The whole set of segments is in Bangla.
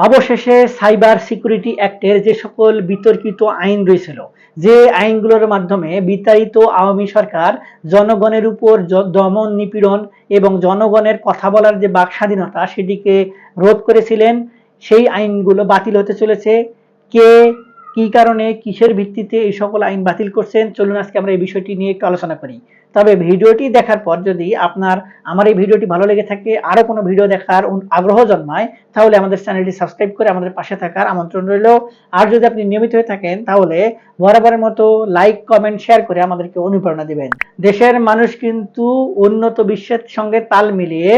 অবশেষে সাইবার সিকিউরিটি অ্যাক্টের যে সকল বিতর্কিত আইন রয়েছিল, যে আইনগুলোর মাধ্যমে বিতাড়িত আওয়ামী সরকার জনগণের উপর দমন নিপীড়ন এবং জনগণের কথা বলার যে বাক স্বাধীনতা সেটিকে রোধ করেছিলেন। সেই আইনগুলো বাতিল হতে চলেছে। কে, কি কারণে, কিসের ভিত্তিতে এই সকল আইন বাতিল করছেন? চলুন আজকে আমরা এই বিষয়টি নিয়ে একটু আলোচনা করি। তবে ভিডিওটি দেখার পর যদি আপনার, আমার এই ভিডিওটি ভালো লেগে থাকে, আরও কোনো ভিডিও দেখার আগ্রহ জন্মায়, তাহলে আমাদের চ্যানেলটি সাবস্ক্রাইব করে আমাদের পাশে থাকার আমন্ত্রণ রইল। আর যদি আপনি নিয়মিত হয়ে থাকেন, তাহলে বরাবরের মতো লাইক কমেন্ট শেয়ার করে আমাদেরকে অনুপ্রেরণা দিবেন। দেশের মানুষ কিন্তু উন্নত বিশ্বের সঙ্গে তাল মিলিয়ে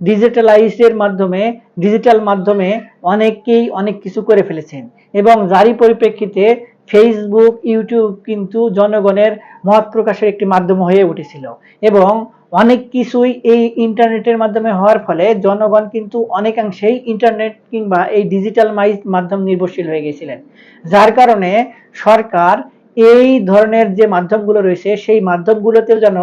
ডিজিটালাইজের মাধ্যমে ডিজিটাল মাধ্যমে অনেকেই অনেক কিছু করে ফেলেছেন। এবং যারই পরিপ্রেক্ষিতে ফেসবুক ইউটিউব কিন্তু জনগণের মত প্রকাশের একটি মাধ্যম হয়ে উঠেছিল এবং অনেক কিছুই এই ইন্টারনেটের মাধ্যমে হওয়ার ফলে জনগণ কিন্তু অনেকাংশেই ইন্টারনেট কিংবা এই ডিজিটাল মাইজ মাধ্যম নির্ভরশীল হয়ে গেছিলেন। যার কারণে সরকার এই ধরনের যে মাধ্যমগুলো রয়েছে, সেই মাধ্যমগুলোতেও যেন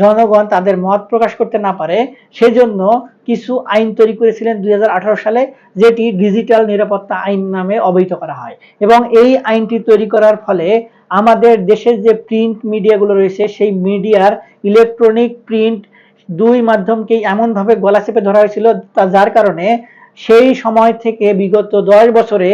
জনগণ তাদের মত প্রকাশ করতে না পারে, সেজন্য কিছু আইন তৈরি করেছিলেন দুই হাজার আঠারো সালে, যেটি ডিজিটাল নিরাপত্তা আইন নামে অবহিত করা হয়। এবং এই আইনটি তৈরি করার ফলে আমাদের দেশের যে প্রিন্ট মিডিয়াগুলো রয়েছে, সেই মিডিয়ার ইলেকট্রনিক প্রিন্ট দুই মাধ্যমকেই এমনভাবে গলা চেপে ধরা হয়েছিল যার কারণে সেই সময় থেকে বিগত দশ বছরে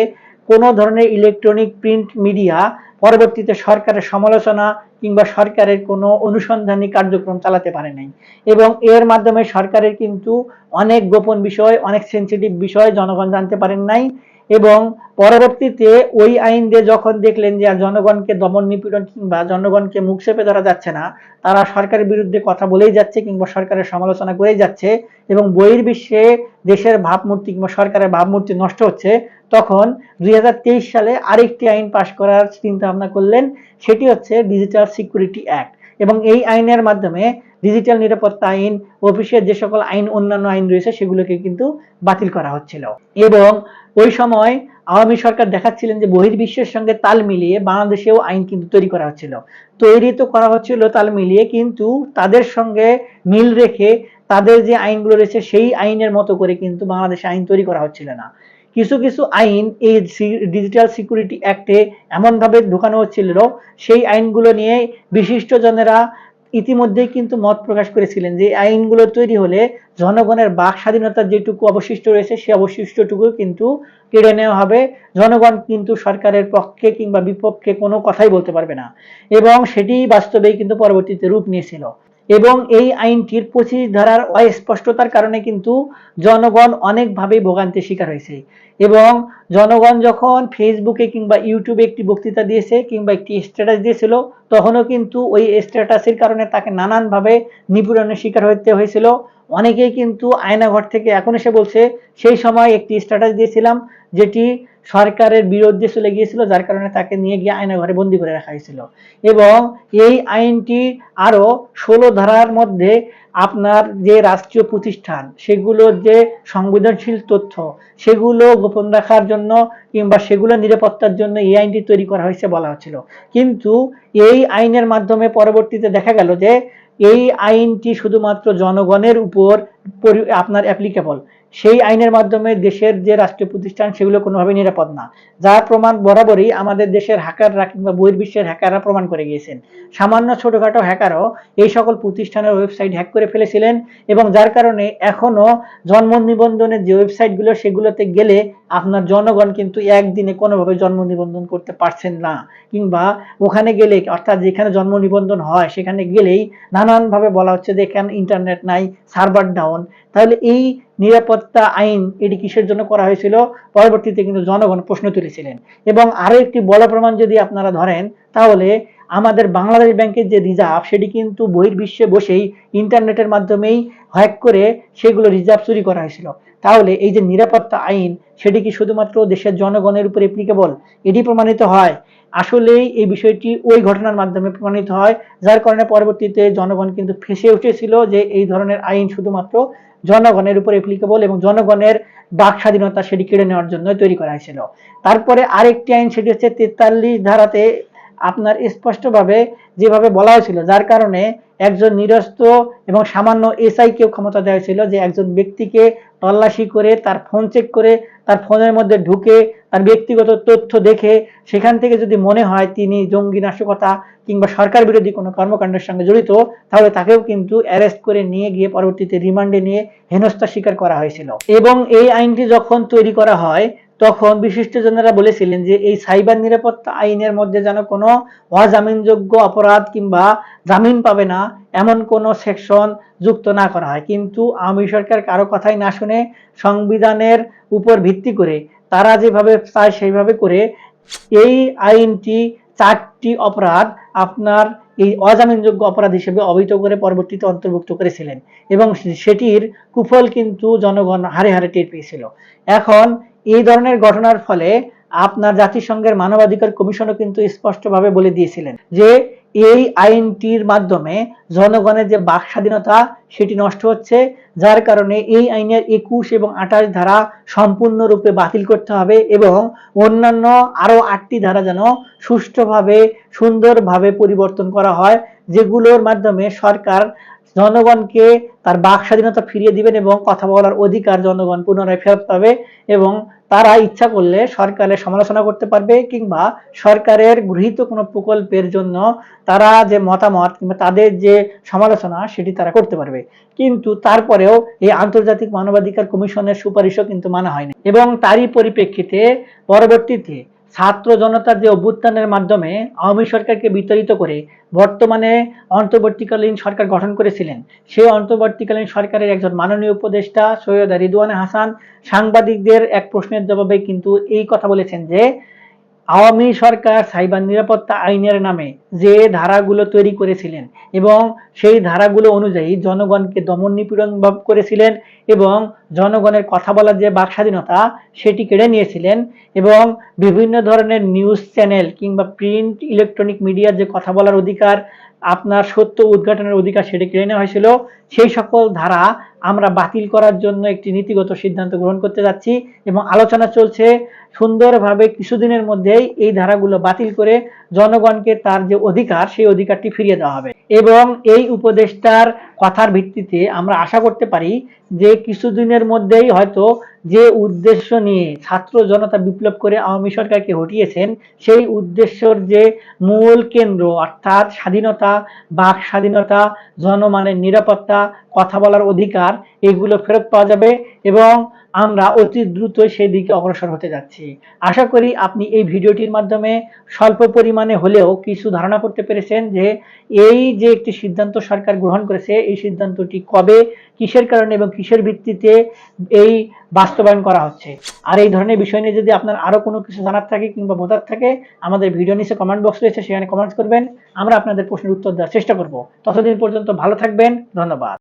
কোনো ধরনের ইলেকট্রনিক প্রিন্ট মিডিয়া পরবর্তীতে সরকারের সমালোচনা কিংবা সরকারের কোনো অনুসন্ধানী কার্যক্রম চালাতে পারে নাই। এবং এর মাধ্যমে সরকারের কিন্তু অনেক গোপন বিষয়, অনেক সেন্সিটিভ বিষয় জনগণ জানতে পারেন নাই। এবং পরবর্তীতে ওই আইন দিয়ে যখন দেখলেন যে জনগণকে দমন নিপীড়ন কিংবা জনগণকে মুখ চেপে ধরা যাচ্ছে না, তারা সরকারের বিরুদ্ধে কথা বলেই যাচ্ছে কিংবা সরকারের সমালোচনা করেই যাচ্ছে এবং বহির্বিশ্বে দেশের ভাবমূর্তি কিংবা সরকারের ভাবমূর্তি নষ্ট হচ্ছে, তখন দুই হাজার তেইশ সালে আরেকটি আইন পাশ করার চিন্তা ভাবনা করলেন, সেটি হচ্ছে ডিজিটাল সিকিউরিটি অ্যাক্ট এবং এই আইনের মাধ্যমে ডিজিটাল নিরাপত্তা আইন, অফিসের যে সকল আইন, অন্যান্য আইন রয়েছে সেগুলোকে কিন্তু বাতিল করা হচ্ছিল এবং ওই সময় আওয়ামী সরকার দেখাচ্ছিলেন যে বহির্বিশ্বের সঙ্গে তাল মিলিয়ে বাংলাদেশেও আইন কিন্তু তৈরি করা হচ্ছিল। তৈরি তো করা হচ্ছিল, তাল মিলিয়ে, কিন্তু তাদের সঙ্গে মিল রেখে তাদের যে আইনগুলো রয়েছে, সেই আইনের মতো করে কিন্তু বাংলাদেশে আইন তৈরি করা হচ্ছিল না। কিছু কিছু আইন এই ডিজিটাল সিকিউরিটি অ্যাক্টে এমনভাবে ঢুকানো হচ্ছিল, সেই আইনগুলো নিয়ে বিশিষ্টজনেরা ইতিমধ্যেই কিন্তু মত প্রকাশ করেছিলেন যে আইনগুলো তৈরি হলে জনগণের বাক স্বাধীনতার যেটুকু অবশিষ্ট রয়েছে, সে অবশিষ্টটুকু কিন্তু কেড়ে নেওয়া হবে। জনগণ কিন্তু সরকারের পক্ষে কিংবা বিপক্ষে কোনো কথাই বলতে পারবে না। এবং সেটি বাস্তবেই কিন্তু পরবর্তীতে রূপ নিয়েছিল। এবং এই আইনটির পঁচিশ ধারার অস্পষ্টতার কারণে কিন্তু জনগণ অনেকভাবে ভোগান্তির শিকার হয়েছে। এবং জনগণ যখন ফেসবুকে কিংবা ইউটিউবে একটি বক্তৃতা দিয়েছে কিংবা একটি স্ট্যাটাস দিয়েছিল, তখনও কিন্তু ওই স্ট্যাটাসের কারণে তাকে নানানভাবে নিপীড়নের শিকার হতে হয়েছিল। অনেকেই কিন্তু আয়নাঘর থেকে এখন এসে বলছে, সেই সময় একটি স্ট্যাটাস দিয়েছিলাম যেটি সরকারের বিরুদ্ধে চলে গিয়েছিল, যার কারণে তাকে নিয়ে গিয়ে আয়নাঘরে বন্দি করে রাখা হয়েছিল। এবং এই আইনটি আরও ষোলো ধারার মধ্যে আপনার যে রাষ্ট্রীয় প্রতিষ্ঠান সেগুলোর যে সংবেদনশীল তথ্য, সেগুলো গোপন রাখার জন্য কিংবা সেগুলো নিরাপত্তার জন্য এই আইনটি তৈরি করা হয়েছে বলা হচ্ছিল। কিন্তু এই আইনের মাধ্যমে পরবর্তীতে দেখা গেল যে এই আইনটি শুধুমাত্র জনগণের উপর পরি- আপনার অ্যাপ্লিকেবল সেই আইনের মাধ্যমে দেশের যে রাষ্ট্রীয় প্রতিষ্ঠান, সেগুলো কোনোভাবে নিরাপদ না। যার প্রমাণ বরাবরই আমাদের দেশের হ্যাকাররা কিংবা বহির্বিশ্বের হ্যাকাররা প্রমাণ করে গিয়েছেন। সামান্য ছোটখাটো হ্যাকারও এই সকল প্রতিষ্ঠানের ওয়েবসাইট হ্যাক করে ফেলেছিলেন এবং যার কারণে এখনও জন্ম নিবন্ধনের যে ওয়েবসাইটগুলো, সেগুলোতে গেলে আপনার জনগণ কিন্তু একদিনে কোনোভাবে জন্ম নিবন্ধন করতে পারছেন না। কিংবা ওখানে গেলে, অর্থাৎ যেখানে জন্ম নিবন্ধন হয়, সেখানে গেলেই নানানভাবে বলা হচ্ছে যে এখানে ইন্টারনেট নাই সার্ভার ডাউন তাহলে এই নিরাপত্তা আইন এটি কিসের জন্য করা হয়েছিল? পরবর্তীতে কিন্তু জনগণ প্রশ্ন তুলেছিলেন। এবং আরও একটি বড় প্রমাণ যদি আপনারা ধরেন, তাহলে আমাদের বাংলাদেশ ব্যাংকের যে রিজার্ভ, সেটি কিন্তু বহির্বিশ্বে বসেই ইন্টারনেটের মাধ্যমেই হ্যাক করে সেগুলো রিজার্ভ চুরি করা হয়েছিল। তাহলে এই যে নিরাপত্তা আইন, সেটি কি শুধুমাত্র দেশের জনগণের উপর অ্যাপ্লিকেবল এটি প্রমাণিত হয় আসলেই এই বিষয়টি ওই ঘটনার মাধ্যমে প্রমাণিত হয়, যার কারণে পরবর্তীতে জনগণ কিন্তু ফেসে উঠেছিল যে এই ধরনের আইন শুধুমাত্র জনগণের উপর অ্যাপ্লিকেবল এবং জনগণের বাক স্বাধীনতা সেটি কেড়ে নেওয়ার জন্য তৈরি করা হয়েছিল। তারপরে আরেকটি আইন সেটি হচ্ছে তেতাল্লিশ ধারাতে আপনার স্পষ্টভাবে যেভাবে বলা হয়েছিল, যার কারণে একজন নিরস্ত এবং সামান্য এসআই কেও ক্ষমতা দেওয়া হয়েছিল যে একজন ব্যক্তিকে তল্লাশি করে তার ফোন চেক করে ফোনের মধ্যে ঢুকে তার ব্যক্তিগত তথ্য দেখে সেখান থেকে যদি মনে হয় তিনি জঙ্গি নাশকতা কিংবা সরকার বিরোধী কোনো কর্মকাণ্ডের সঙ্গে জড়িত, তাহলে তাকেও কিন্তু অ্যারেস্ট করে নিয়ে গিয়ে পরবর্তীতে রিমান্ডে নিয়ে হেনস্থা স্বীকার করা হয়েছিল। এবং এই আইনটি যখন তৈরি করা হয় তখন বিশিষ্টজনেরা বলেছিলেন যে, এই সাইবার নিরাপত্তা আইনের মধ্যে যেন কোনো অজামিনযোগ্য অপরাধ কিংবা জামিন পাবে না, এমন কোনো সেকশন যুক্ত না করা হয়। কিন্তু আওয়ামী সরকার কারও কথাই না শুনে সংবিধানের উপর ভিত্তি করে তারা যেভাবে চায় সেইভাবে করে এই আইনটি চারটি অপরাধ আপনার এই অজামিনযোগ্য অপরাধ হিসেবে অবহিত করে পরবর্তীতে অন্তর্ভুক্ত করেছিলেন এবং সেটির কুফল কিন্তু জনগণ হারে হারে টের পেয়েছিল। এখন এই ধরনের ঘটনার ফলে আপনার জাতিসংঘের মানবাধিকার কমিশনও কিন্তু স্পষ্টভাবে বলে দিয়েছিলেন যে এই আইনটির মাধ্যমে জনগণের যে বাক স্বাধীনতা সেটি নষ্ট হচ্ছে, যার কারণে এই আইনের একুশ এবং আঠাশ ধারা সম্পূর্ণরূপে বাতিল করতে হবে এবং অন্যান্য আরও আটটি ধারা যেন সুষ্ঠুভাবে, সুন্দরভাবে পরিবর্তন করা হয়, যেগুলোর মাধ্যমে সরকার জনগণকে তার বাক স্বাধীনতা ফিরিয়ে দিবেন এবং কথা বলার অধিকার জনগণ পুনরায় ফেরত পাবে এবং তারা ইচ্ছা করলে সরকারের সমালোচনা করতে পারবে কিংবা সরকারের গৃহীত কোনো প্রকল্পের জন্য তারা যে মতামত কিংবা তাদের যে সমালোচনা সেটি তারা করতে পারবে। কিন্তু তারপরেও এই আন্তর্জাতিক মানবাধিকার কমিশনের সুপারিশও কিন্তু মানা হয়নি এবং তারই পরিপ্রেক্ষিতে পরবর্তীতে ছাত্র জনতার যে অভ্যুত্থানের মাধ্যমে আওয়ামী সরকারকে বিতাড়িত করে বর্তমানে অন্তর্বর্তীকালীন সরকার গঠন করেছিলেন সেই অন্তর্বর্তীকালীন সরকারের একজন মাননীয় উপদেষ্টা সৈয়দা রিদওয়ান হাসান সাংবাদিকদের এক প্রশ্নের জবাবে কিন্তু এই কথা বলেছেন যে আওয়ামী সরকার সাইবার নিরাপত্তা আইনের নামে যে ধারাগুলো তৈরি করেছিলেন এবং সেই ধারাগুলো অনুযায়ী জনগণকে দমন নিপীড়ন করেছিলেন এবং জনগণের কথা বলার যে বাক স্বাধীনতা সেটি কেড়ে নিয়েছিলেন এবং বিভিন্ন ধরনের নিউজ চ্যানেল কিংবা প্রিন্ট ইলেকট্রনিক মিডিয়ার যে কথা বলার অধিকার আপনার সত্য উদ্ঘাটনের অধিকার সেটি কেড়ে নেওয়া হয়েছিল। সেই সকল ধারা আমরা বাতিল করার জন্য একটি নীতিগত সিদ্ধান্ত গ্রহণ করতে যাচ্ছি এবং আলোচনা চলছে সুন্দরভাবে কিছুদিনের মধ্যেই এই ধারাগুলো বাতিল করে জনগণকে তার যে অধিকার, সেই অধিকারটি ফিরিয়ে দেওয়া হবে। এবং এই উপদেষ্টার কথার ভিত্তিতে আমরা আশা করতে পারি যে কিছুদিনের মধ্যেই হয়তো যে উদ্দেশ্য নিয়ে ছাত্র জনতা বিপ্লব করে আওয়ামী সরকারকে হটিয়েছেন, সেই উদ্দেশ্যর যে মূল কেন্দ্র, অর্থাৎ স্বাধীনতা, বাক স্বাধীনতা, জনমানের নিরাপত্তা, কথা বলার অধিকার, এগুলো ফেরত পাওয়া যাবে এবং আমরা অতি দ্রুত সেই দিকে অগ্রসর হতে যাচ্ছি। আশা করি আপনি এই ভিডিওটির মাধ্যমে স্বল্প পরিমাণে হলেও কিছু ধারণা করতে পেরেছেন যে এই যে একটি সিদ্ধান্ত সরকার গ্রহণ করেছে, এই সিদ্ধান্তটি কবে, কিসের কারণে এবং কিসের ভিত্তিতে এই বাস্তবায়ন করা হচ্ছে? আর এই ধরনের বিষয় নিয়ে যদি আপনার আরও কোনো কিছু জানার থাকে কিংবা বোঝার থাকে, আমাদের ভিডিও নিচে কমেন্ট বক্স রয়েছে, সেখানে কমেন্টস করবেন। আমরা আপনাদের প্রশ্নের উত্তর দেওয়ার চেষ্টা করব। ততদিন পর্যন্ত ভালো থাকবেন, ধন্যবাদ।